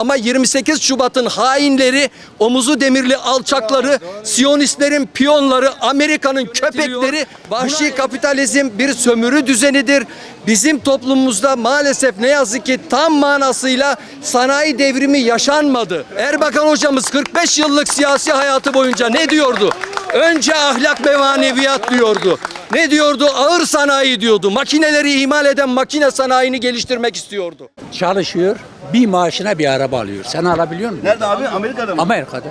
Ama 28 Şubat'ın hainleri, omuzu demirli alçakları, Siyonistlerin piyonları, Amerika'nın köpekleri, vahşi kapitalizm bir sömürü düzenidir. Bizim toplumumuzda maalesef ne yazık ki tam manasıyla sanayi devrimi yaşanmadı. Erbakan hocamız 45 yıllık siyasi hayatı boyunca ne diyordu? Önce ahlak ve maneviyat diyordu. Ne diyordu? Ağır sanayi diyordu. Makineleri imal eden makine sanayini geliştirmek istiyordu. çalışıyor. Bir maaşına bir araba alıyor. Sen alabiliyor musun? Nerede abi? Amerika'da mı? Amerika'da.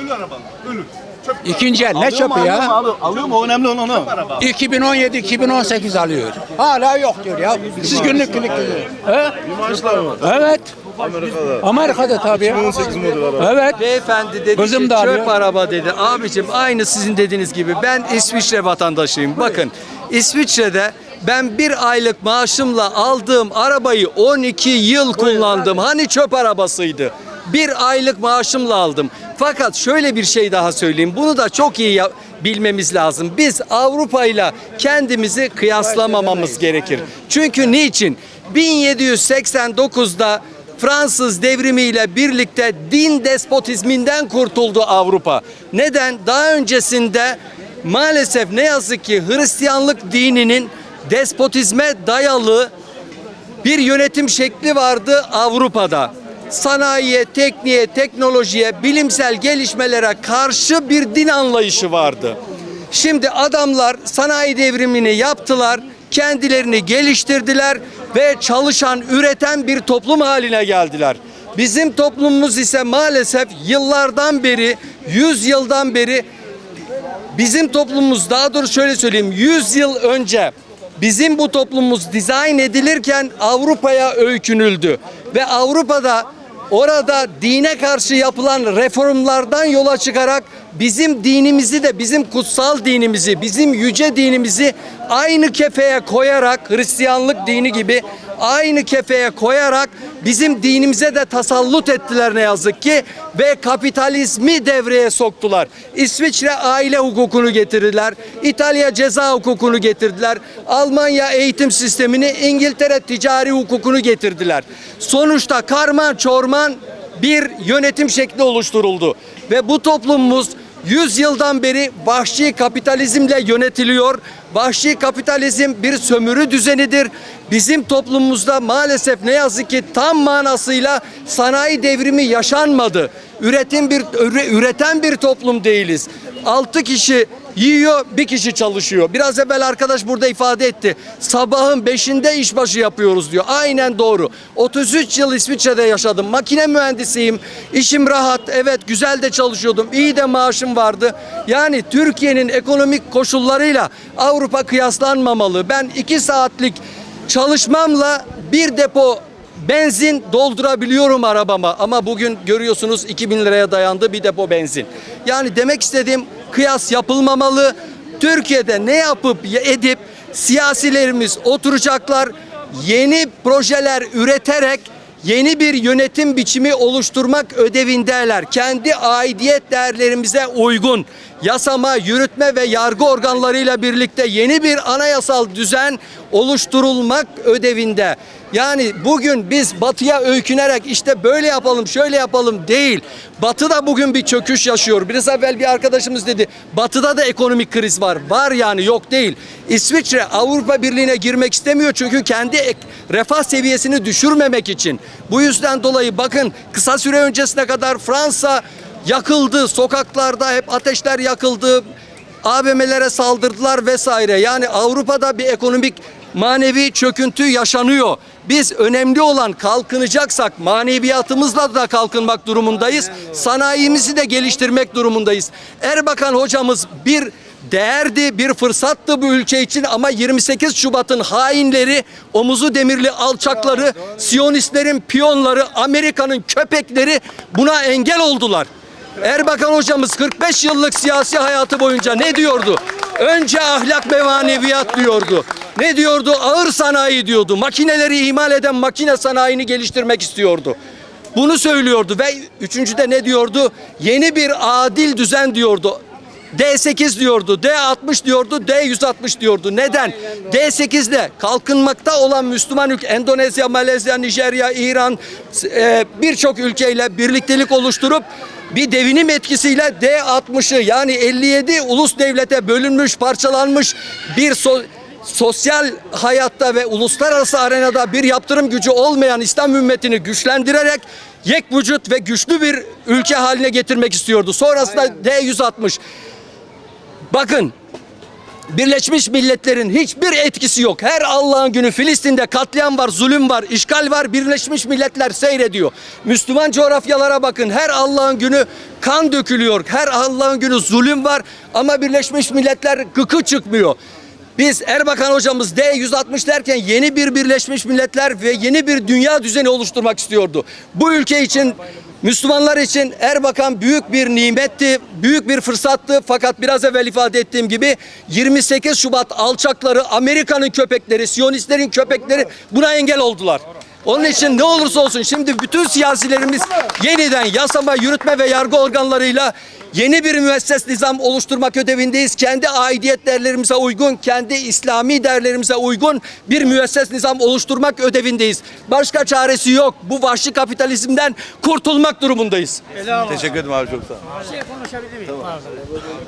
Ölü araba? Ölü. Çöp. İkinci el ne çöpü alıyor mu ya? Alıyor mu? O önemli olan onu. 2017-2018 alıyor. Hala yok diyor ya. Siz günlük günlük diyor. He? Maaşlar mı? Evet. Amerika'da. Amerika'da tabii ya. 18 model araba. Evet. Beyefendi dedi Kızım ki da çöp arıyor. araba dedi. Abicim aynı sizin dediğiniz gibi ben İsviçre vatandaşıyım. Bakın İsviçre'de ben bir aylık maaşımla aldığım arabayı 12 yıl kullandım. Hani çöp arabasıydı. Bir aylık maaşımla aldım. Fakat şöyle bir şey daha söyleyeyim. Bunu da çok iyi ya- bilmemiz lazım. Biz Avrupa ile kendimizi kıyaslamamamız gerekir. Çünkü niçin? 1789'da Fransız devrimiyle birlikte din despotizminden kurtuldu Avrupa. Neden? Daha öncesinde maalesef ne yazık ki Hristiyanlık dininin despotizme dayalı bir yönetim şekli vardı Avrupa'da. Sanayiye, tekniğe, teknolojiye, bilimsel gelişmelere karşı bir din anlayışı vardı. Şimdi adamlar sanayi devrimini yaptılar, kendilerini geliştirdiler ve çalışan, üreten bir toplum haline geldiler. Bizim toplumumuz ise maalesef yıllardan beri, 100 yıldan beri bizim toplumumuz daha doğrusu şöyle söyleyeyim 100 yıl önce bizim bu toplumumuz dizayn edilirken Avrupa'ya öykünüldü ve Avrupa'da orada dine karşı yapılan reformlardan yola çıkarak bizim dinimizi de bizim kutsal dinimizi bizim yüce dinimizi aynı kefeye koyarak Hristiyanlık dini gibi aynı kefeye koyarak bizim dinimize de tasallut ettiler ne yazık ki ve kapitalizmi devreye soktular. İsviçre aile hukukunu getirdiler. İtalya ceza hukukunu getirdiler. Almanya eğitim sistemini, İngiltere ticari hukukunu getirdiler. Sonuçta karman çorman bir yönetim şekli oluşturuldu ve bu toplumumuz 100 yıldan beri vahşi kapitalizmle yönetiliyor. Vahşi kapitalizm bir sömürü düzenidir. Bizim toplumumuzda maalesef ne yazık ki tam manasıyla sanayi devrimi yaşanmadı. Üretim bir üre- üreten bir toplum değiliz. 6 kişi yiyor, bir kişi çalışıyor. Biraz evvel arkadaş burada ifade etti. Sabahın 5'inde işbaşı yapıyoruz diyor. Aynen doğru. 33 yıl İsviçre'de yaşadım. Makine mühendisiyim. İşim rahat. Evet güzel de çalışıyordum. İyi de maaşım vardı. Yani Türkiye'nin ekonomik koşullarıyla Avrupa kıyaslanmamalı. Ben 2 saatlik çalışmamla bir depo benzin doldurabiliyorum arabama ama bugün görüyorsunuz 2000 liraya dayandı bir depo benzin. Yani demek istediğim kıyas yapılmamalı. Türkiye'de ne yapıp edip siyasilerimiz oturacaklar yeni projeler üreterek yeni bir yönetim biçimi oluşturmak ödevindeler. Kendi aidiyet değerlerimize uygun yasama, yürütme ve yargı organlarıyla birlikte yeni bir anayasal düzen oluşturulmak ödevinde. Yani bugün biz batıya öykünerek işte böyle yapalım, şöyle yapalım değil. Batı da bugün bir çöküş yaşıyor. Biraz evvel bir arkadaşımız dedi. Batıda da ekonomik kriz var. Var yani yok değil. İsviçre Avrupa Birliği'ne girmek istemiyor çünkü kendi refah seviyesini düşürmemek için. Bu yüzden dolayı bakın kısa süre öncesine kadar Fransa yakıldı. Sokaklarda hep ateşler yakıldı. AVM'lere saldırdılar vesaire. Yani Avrupa'da bir ekonomik manevi çöküntü yaşanıyor. Biz önemli olan kalkınacaksak maneviyatımızla da kalkınmak durumundayız. Sanayimizi de geliştirmek durumundayız. Erbakan hocamız bir değerdi, bir fırsattı bu ülke için ama 28 Şubat'ın hainleri, omuzu demirli alçakları, Siyonistlerin piyonları, Amerika'nın köpekleri buna engel oldular. Erbakan hocamız 45 yıllık siyasi hayatı boyunca ne diyordu? Önce ahlak ve maneviyat diyordu. Ne diyordu? Ağır sanayi diyordu. Makineleri imal eden makine sanayini geliştirmek istiyordu. Bunu söylüyordu ve üçüncüde ne diyordu? Yeni bir adil düzen diyordu. D8 diyordu, D60 diyordu, D160 diyordu. Neden? D8'de kalkınmakta olan Müslüman ülke Endonezya, Malezya, Nijerya, İran e, birçok ülkeyle birliktelik oluşturup bir devinim etkisiyle D60'ı yani 57 ulus devlete bölünmüş, parçalanmış bir so- sosyal hayatta ve uluslararası arenada bir yaptırım gücü olmayan İslam ümmetini güçlendirerek yek vücut ve güçlü bir ülke haline getirmek istiyordu. Sonrasında D160 Bakın Birleşmiş Milletler'in hiçbir etkisi yok. Her Allah'ın günü Filistin'de katliam var, zulüm var, işgal var. Birleşmiş Milletler seyrediyor. Müslüman coğrafyalara bakın. Her Allah'ın günü kan dökülüyor. Her Allah'ın günü zulüm var ama Birleşmiş Milletler gıkı çıkmıyor. Biz Erbakan hocamız D160 derken yeni bir Birleşmiş Milletler ve yeni bir dünya düzeni oluşturmak istiyordu. Bu ülke için Müslümanlar için Erbakan büyük bir nimetti, büyük bir fırsattı. Fakat biraz evvel ifade ettiğim gibi 28 Şubat alçakları, Amerika'nın köpekleri, Siyonistlerin köpekleri buna engel oldular. Onun için ne olursa olsun şimdi bütün siyasilerimiz yeniden yasama, yürütme ve yargı organlarıyla yeni bir müesses nizam oluşturmak ödevindeyiz. Kendi aidiyet değerlerimize uygun, kendi İslami değerlerimize uygun bir müesses nizam oluşturmak ödevindeyiz. Başka çaresi yok. Bu vahşi kapitalizmden kurtulmak durumundayız. Teşekkür ederim abi çok sağ ol.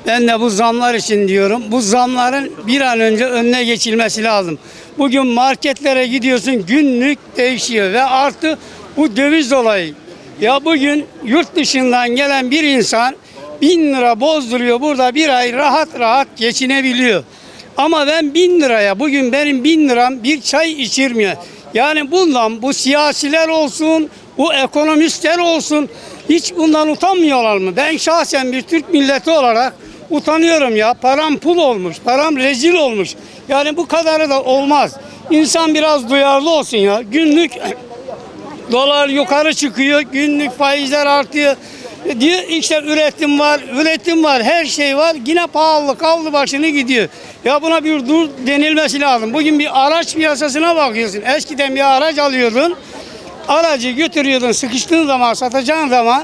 Ben de bu zamlar için diyorum. Bu zamların bir an önce önüne geçilmesi lazım. Bugün marketlere gidiyorsun günlük değişiyor ve artı bu döviz olayı. Ya bugün yurt dışından gelen bir insan bin lira bozduruyor burada bir ay rahat rahat geçinebiliyor. Ama ben bin liraya bugün benim bin liram bir çay içirmiyor. Yani bundan bu siyasiler olsun, bu ekonomistler olsun hiç bundan utanmıyorlar mı? Ben şahsen bir Türk milleti olarak utanıyorum ya. Param pul olmuş, param rezil olmuş. Yani bu kadarı da olmaz. İnsan biraz duyarlı olsun ya. Günlük dolar yukarı çıkıyor, günlük faizler artıyor. E Diyor işte üretim var, üretim var, her şey var. Yine pahalılık aldı başını gidiyor. Ya buna bir dur denilmesi lazım. Bugün bir araç piyasasına bakıyorsun. Eskiden bir araç alıyordun. Aracı götürüyordun sıkıştığın zaman, satacağın zaman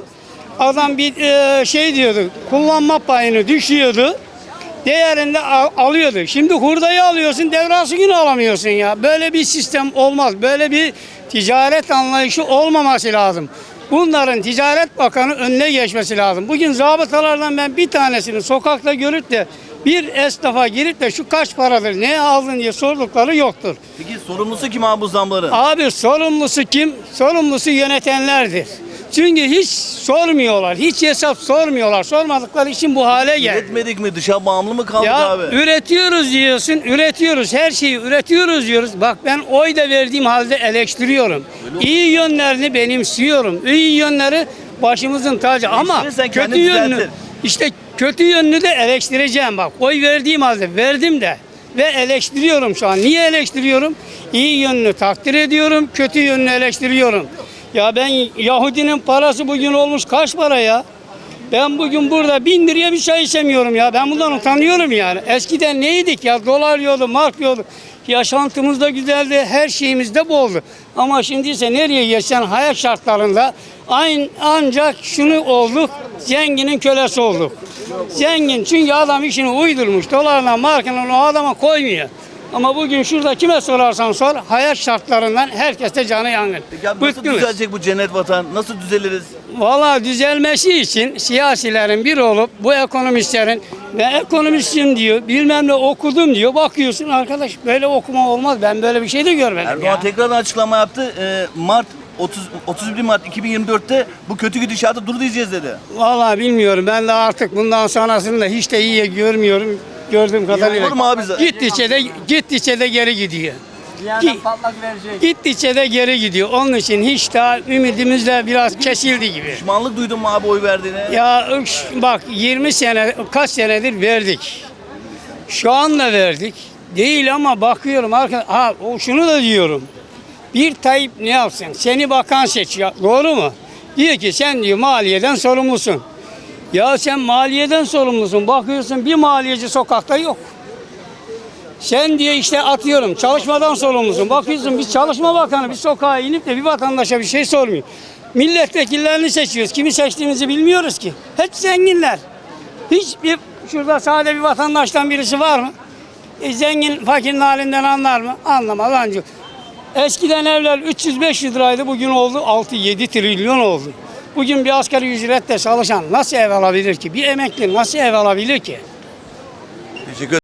adam bir e, şey diyordu. Kullanma payını düşüyordu. Değerinde al- alıyordu. Şimdi hurdayı alıyorsun, devrası günü alamıyorsun ya. Böyle bir sistem olmaz. Böyle bir ticaret anlayışı olmaması lazım. Bunların Ticaret Bakanı önüne geçmesi lazım. Bugün zabıtalardan ben bir tanesini sokakta görüp de bir esnafa girip de şu kaç paradır, ne aldın diye sordukları yoktur. Peki sorumlusu kim abi bu zamların? Abi sorumlusu kim? Sorumlusu yönetenlerdir. Çünkü hiç sormuyorlar, hiç hesap sormuyorlar. Sormadıkları için bu hale geldi. Üretmedik mi? Dışa bağımlı mı kaldık Ya abi? üretiyoruz diyorsun, üretiyoruz. Her şeyi üretiyoruz diyoruz. Bak ben oy da verdiğim halde eleştiriyorum. İyi yönlerini benimsiyorum. İyi yönleri başımızın tacı ama kötü yönlü işte kötü yönünü de eleştireceğim bak. Oy verdiğim halde verdim de ve eleştiriyorum şu an. Niye eleştiriyorum? İyi yönünü takdir ediyorum, kötü yönünü eleştiriyorum. Ya ben Yahudinin parası bugün olmuş kaç para ya? Ben bugün burada bin liraya bir çay içemiyorum ya. Ben bundan utanıyorum yani. Eskiden neydik ya? Dolar yiyordu, mark yiyordu. Yaşantımız da güzeldi, her şeyimiz de boldu. Ama şimdi ise nereye geçsen hayat şartlarında aynı ancak şunu olduk, zenginin kölesi olduk. Zengin çünkü adam işini uydurmuş. Dolarla, markayla o adama koymuyor. Ama bugün şurada kime sorarsan sor, hayat şartlarından herkes de canı yangın. Peki abi nasıl Bıktınız. düzelecek bu cennet vatan? Nasıl düzeliriz? Valla düzelmesi için siyasilerin bir olup bu ekonomistlerin ve ekonomistim diyor bilmem ne okudum diyor bakıyorsun arkadaş böyle okuma olmaz ben böyle bir şey de görmedim Erdoğan ya. tekrardan açıklama yaptı. Ee, Mart 30 31 Mart 2024'te bu kötü gidişatı dur diyeceğiz dedi. Valla bilmiyorum ben de artık bundan sonrasını da hiç de iyi görmüyorum gördüğüm kadarıyla. olur mu abi zaten? Gittikçe de, gittikçe de geri gidiyor. Gi- Gittikçe de geri gidiyor. Onun için hiç daha ümidimiz de biraz kesildi gibi. Pişmanlık duydun mu abi oy verdiğine? Ya üç- bak 20 sene kaç senedir verdik. Şu anda verdik. Değil ama bakıyorum arkadaş. Ha o şunu da diyorum. Bir Tayyip ne yapsın? Seni bakan seçiyor. Doğru mu? Diyor ki sen diyor maliyeden sorumlusun. Ya sen maliyeden sorumlusun. Bakıyorsun bir maliyeci sokakta yok. Sen diye işte atıyorum çalışmadan sorumlusun. Bakıyorsun biz çalışma bakanı bir sokağa inip de bir vatandaşa bir şey sormuyor. Milletvekillerini seçiyoruz. Kimi seçtiğimizi bilmiyoruz ki. Hep zenginler. Hiçbir Şurada sade bir vatandaştan birisi var mı? E, zengin fakirin halinden anlar mı? Anlamaz ancak. Eskiden evler 300-500 liraydı bugün oldu 6-7 trilyon oldu. Bugün bir asgari ücretle çalışan nasıl ev alabilir ki? Bir emekli nasıl ev alabilir ki? Teşekkür